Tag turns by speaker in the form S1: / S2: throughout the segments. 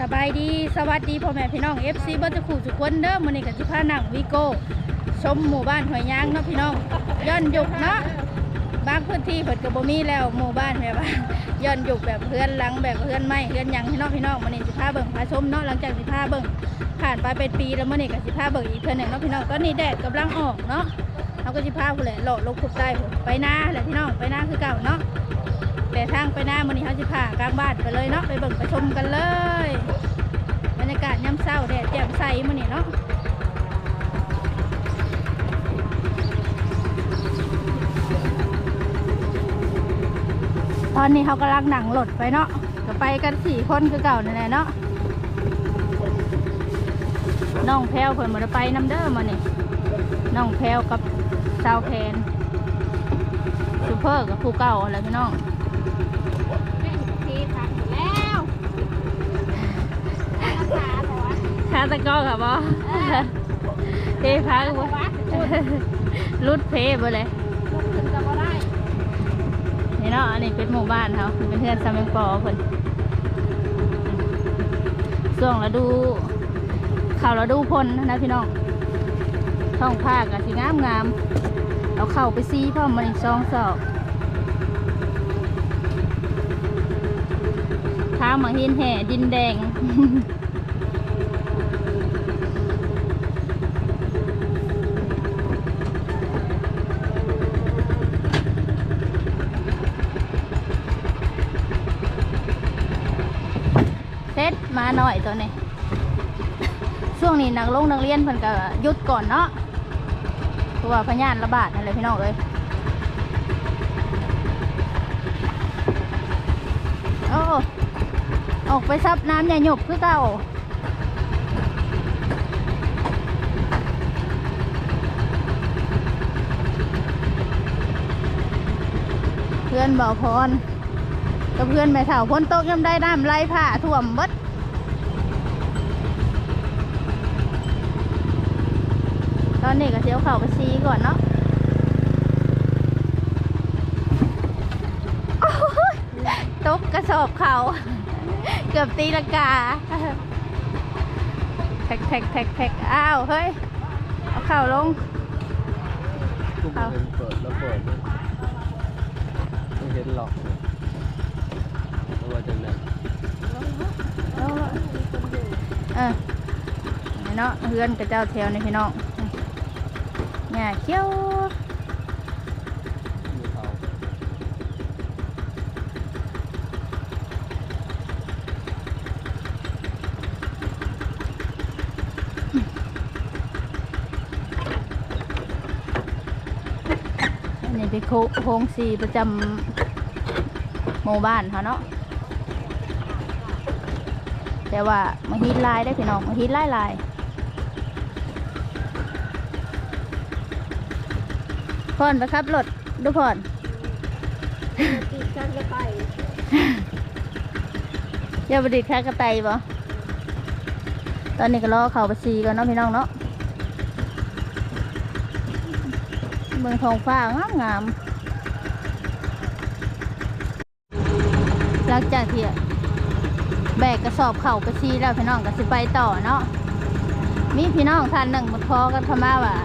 S1: สบายดีสวัสดีพ่อแม่พี่น้อง FC เบิร์ตขู่ทุกคนเด้อมื้อนี้ก็สิพานั่งวีโก้ชมหมู่บ้านหอยยางเนาะพี่น้องย้อนยุคเนาะบางพื้นที่เพิ่นก็บ่มีแล้วหมู่บ้านแบบว่าย้อนยุคแบบเพื่อนหลังแบบเพื่อนไม้เพื่อนยังพี่น้องพี่น้องมื้อนี้สิพาเบิ่งพาชมเนาะหลังจากสิพาเบิ่งผ่านไปเป็นปีแล้วมื้อนี้ก็สิพาเบิ่งอีกเทื่อหนึงเนาะพี่น้องตอนนี้แดดกำลังออกเนาะเฮาก็สิพาพุ่นแหละเลาะลงขุดใต้พุ่นไปนาแหละพี่น้องไปนาคือเก่าเนาะ แต่ทางไปหน้ามันนี้เขาจะพากลางบ้านไปเลยเนาะไปเบิ่งไปชมกันเลย บรรยากาศยามเช้าแดดแจ่มใสมันนี่เนาะตอนนี้เขากำลังหนังรถไปเนาะก็ไปกันสี่คนคือเก่านั่นแหละเนาะน้องแพลวเพิ่นมาไปน้ำเด้อมานี่น้องแพลวกับสาวแคนซูเปอร์กับผู้เก่าอะไรพี่น้อง
S2: ทีพักหมดแล้วรักษาตัว
S1: คาตะกร้อกับบอเทพักบ่รุดเพบ่เลย
S2: นี่
S1: เนาะอันนี้เป็นหมู่บ้านเขาเป็นเพื่อนซาเมงปอเพิ่นช่วงฤดูข่าวฤดูพลนะพี่น้องท้องภาคอะสิงามงามเอาเข้าไปซีพ่อมันอีกสองศอกท้ามาหินแห่ดินแดง มาหน่อยตัวนี้ช่วงนี้นักลงนักเรียนเพิ่นก็หยุดก่อนเนาะเพราะว่าพยานระบาดนั่นเลยพี่น้องเลยโอ้ออกไปซับน้ำอย่หยบคือเก่าเพื่อนเบาพรกับเพื่อนแม่เฒ่าพ้นตกย่ำได้น้ำไหลผ่าท่วมเบด ตอนนี้ก็เสียวเข่าไปซีก่อนเนาะโอ้ยตกกระสอบเข่าเกือบตีลังกาแท็กแท็กแท็กแท็กอ้าว เฮ้ย เอาเข่าลง
S3: เห็นเปิดแล้วเปิดไม่เห็นหรอกเพราะว่าจะนั่น
S1: เออเนาะเฮือนกับเจ้าแถวในพี่น้อง เนี่ยเขี้ยวอันนี้เป็นโค้งสีประจำหมู่บ้านเขาเนาะแต่ว่ามาฮีดลายได้พี่น้องมาฮีดลายลาย พ่อนไปครับรถดูพ่อน
S2: ตีกันก็ไป
S1: อย่าบดิดค่ากระไตบ่ตอนนี้ก็รอเขาไปซีก่อนเนาะพี่น้องเนาะเมืองทองฟ้างามงามหลังจากที่แบกกระสอบเข่าไปซีแล้วพี่น้องก็สิไปต่อเนาะมีพี่น้องท่านหนึ่งมาคอกันเข้ามาว่า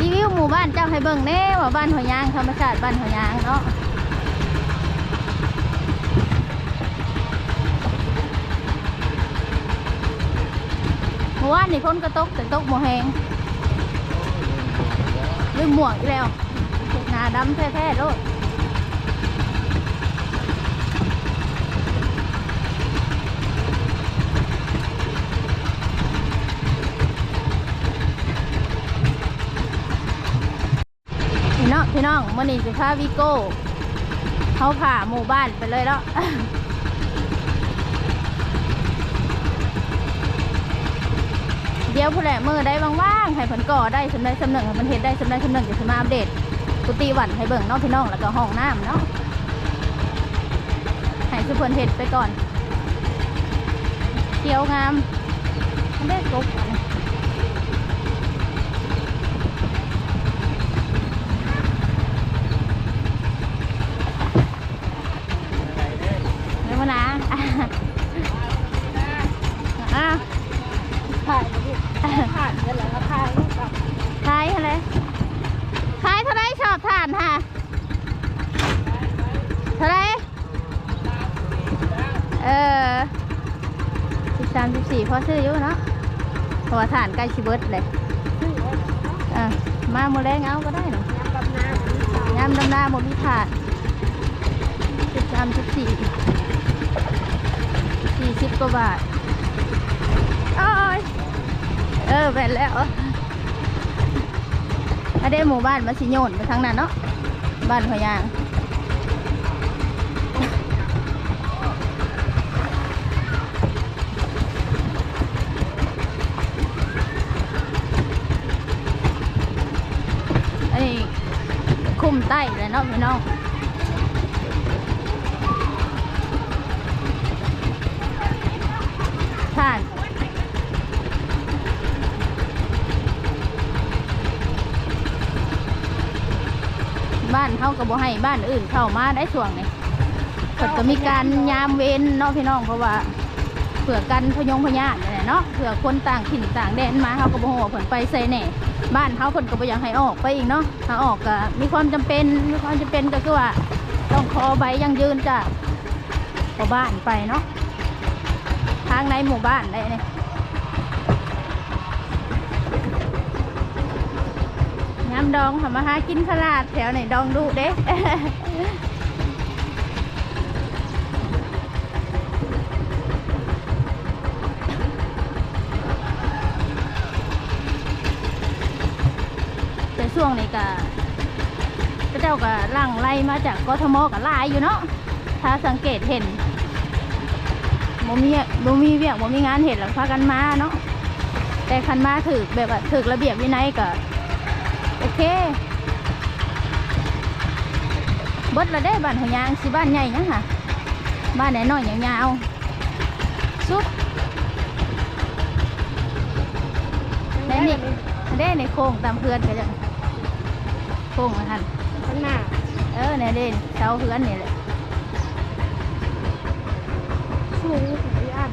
S1: รีวิวหมู่บ้านเจ้าให้เบิ่งแน่ว่าบ้านหัวยางธรรมชาติบ้านหัวยางเนาะหมู่บ้านนี่พ้นกระตกแต่ตกหมแหงลืมหมวกอีกแล้วหนาดำแท้ๆโลด พี่น้องพี่น้องมื่อนี้สิพาวิโก้เขาผ่าหมู่บ้านไปเลยแล้วเดี๋ยวผู้แหละมือได้ว่างๆให้เพิ่นก่อได้สำได้สำหนึ่งให้มันเฮ็ดได้สำได้สำหนึ่งเดี๋ยวสิมาอัปเดตกุฏิหวันให้เบิ่งน้องพี่น้องแล้วก็ห้องน้ำเนาะให้ทุกคนเฮ็ดไปก่อนเขียวงามเด็กกบอันนี้เดี๋ยวมานะ
S2: ผ่านเงินแล้วราคาลูกกับ
S1: ขายอะไรขายเท่าไรชอบทานฮะเท่าไรเออสิบสามสิบสี่ พอซื้ออยู่เนาะเพราะว่าทานใกล้ชิเบิร์ดเลย
S2: ซื้อไว้
S1: อะมาโมแรงเอาก็ได้เนาะ
S2: น้ำกับน้ำอันนี้สาวยา
S1: มมีถาดสิบสามสิบสี่สี่สิบกว่าบาทโอ้ยเออแบนแล้วอันเด้หมู่บ้านมาสิโยนไปทางนั้นเนาะบ้านหัวยาง อันนี้ คุ้มใต้เลยเนาะพี่น้องท่านบ้านเขาก็บ่ให้บ้านอื่นเข้ามาได้ช่วงนี้เพิ่นก็มีการยามเว้นเนาะพี่น้องเพราะว่า เผื่อกันพยงพยานนี่แหละเนาะเผื่อคนต่างถิ่นต่างแดนมาเขาก็บ่ฮู้ว่าเพิ่นไปใส่แหน่บ้านเขาคนก็บ่อยากให้ออกไปอีกเนาะถ้าออกก็มีความจำเป็นมีความจำเป็นก็คือว่าต้องขอใบยังยืนจากชาวบ้านไปเนาะทางในหมู่บ้านได้เนี่ยน้ำดองค่ะมาหากินขลาดแถวไหนดองดูเด้ วงนี้ก็ก็เจ้าก็ล่างไล่มาจากกทมกับลายอยู่เนาะถ้าสังเกตเห็นบ่มีบ่มีเวียกบ่มีงานเห็นหรอกพากันมาเนาะแต่คันมาถือแบบถือระเบียบวินัยก็โอเคเบิดละได้บ้านหัวยางสิบ้านใหญ่ยังค่ะบ้านไหนน้อยยาวๆซุปและนี่เด้ในโค้งตามเพื่อนก็จะ ค้งมาทัน
S2: ข้างหน้า
S1: เออเนี่ยเด่นเสาเพื่อนนี่แหละ
S2: สูงของย่าน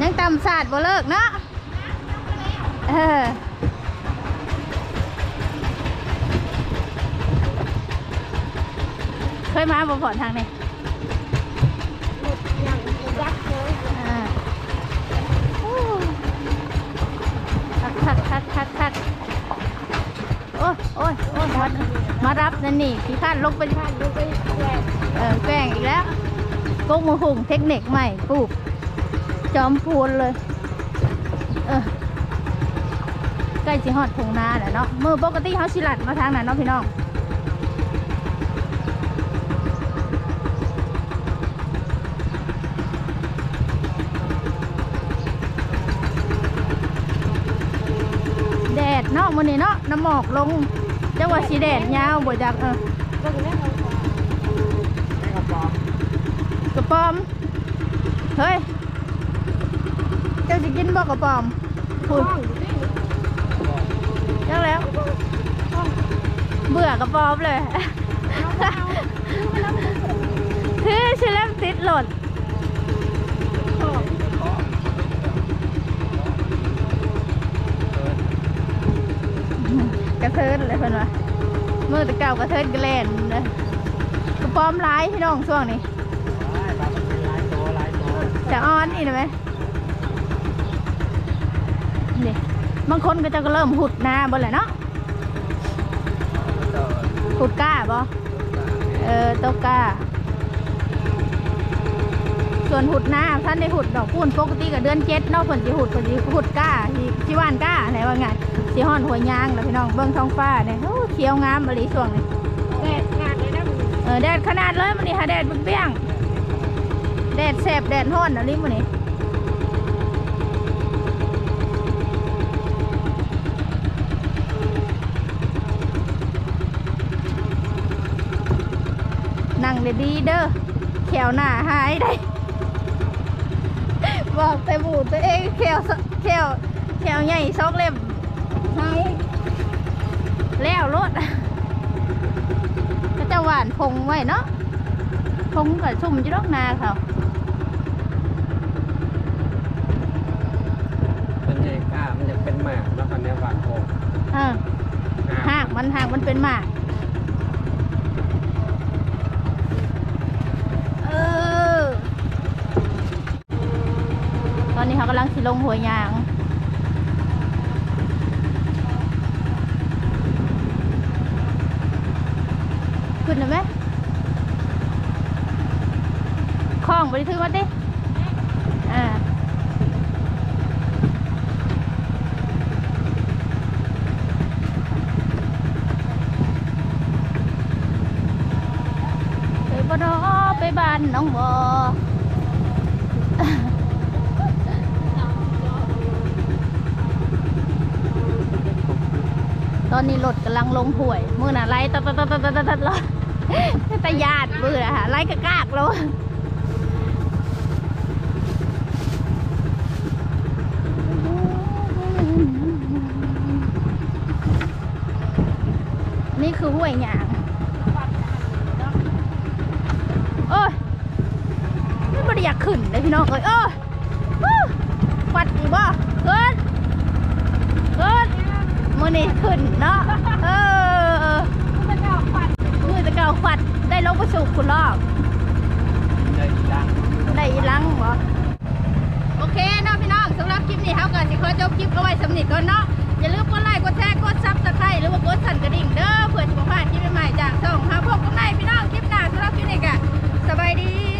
S1: ยังตำศาสตร์บ่เลิกเนาะเออเคยมาบ่ผ่อนทางนี้ นี่พี่ข้านลงไป
S2: ผ่านลงไปแก
S1: เออแกล้งอีกแล้วกงมือหุ่งเทคนิคใหม่ปลูกจอมพูนเลยเออใกล้สิฮอดทงนาแหละเนาะมือปกติเขาสิลัดมาทางนั้นเนาะพี่น้องแดดเนาะมื้อนี้เนาะน้ำหมอกลง จังว่าสีแดดยาวบ่จักเออ
S2: กระ
S1: ป๋อม เฮ้ย เจ้าจะกินบ่กระป๋อมพูด
S2: ห้องนี่
S1: ยังแล้ว เบื่อกระป๋อมเลยคือชิลเล่มติดหล่น
S2: ขอบ
S1: ก ระเทินเลยเพิ่นว่ามือตะเก่ากระเทินกระแลนนะกระป้อมร้ายพี่น้องช่วงนี้จะอ้อนนี่นะไหมนี่บางคนก็จะก็เริ่มหุดหน้าบนแหละเนาะหุดกล้าบ่เออโตกล้า ส่วนหุดหน้าท่านได้หุดดอกพูนปกติกับเดือนเจ็ดนาะเพิ่นสิหุดเพิ่นสิหุดกล้าสิวานกล้าอะไรว่าไงสิฮ้อนหัวยางแล้วพี่น้องเบิ่งท้องฟ้าเนี่ยเขียวงามบริช่วงนี้
S2: แดดงานเลยนะ
S1: เออแดดขนาดเลยมันนี่ฮะแดดเปรี้ยงแดดแสบแดดร้อนอะไรมันนี่นั่งดีๆเด้อแขวหน้าหายได้ บอกแต่บูตัวเองเขวเขวแขวใหญ่สอกเล็บใช่แล้วรถก็จะหวานพงไว้เนาะพงกับชุ่มจุดอกนาเขาเป็นไงก้ามันจะเป็นหมากแล้วคันนี้หวาน
S3: พง
S1: ห่าง
S3: ห่าง
S1: มันห่างมันเป็นหมากากำลังสิลงหัวยางขึ้นได้ไหมคล้องบริถือมาดิอ่าไปบ่ดอไปบ้านน้องบอ อนนี้รถกำลังลงห่วย มือน่ะไล่ตัดตัดตัดตัดตัดตัดเลยตะยาดมือน่ะฮะไล่กะกากแล้วนี่คือห้วยหยางโอ้ยไม่บริอยากขึ้นเลยพี่น้องเอ้ยโอ้ยฮู้ปัดอีกบ่เกินเกินมือนี่ขึ้นเนาะเออ
S2: มันจะฝัน
S1: มือตะเกาฟัดได้ลงประ สุกคุณรอบ
S3: ได้ดัง
S1: ได้อีหลังบ่โอเคเนาะพี่น้องสำหรับคลิปนี้เฮาก็สิขอจบคลิปเอาไว้สำนิทก่อนเนาะอย่าลืมกดไลค์กดแชร์กดซับสไครต์หรือว่ากดสั่นกระดิ่งเด้อเพื่อสิบ่พลาดคลิปใหม่ๆจากช่องเฮาพบกันใหม่พี่น้องคลิปหน้าสำหรับคลิปนี้ก็สบายดี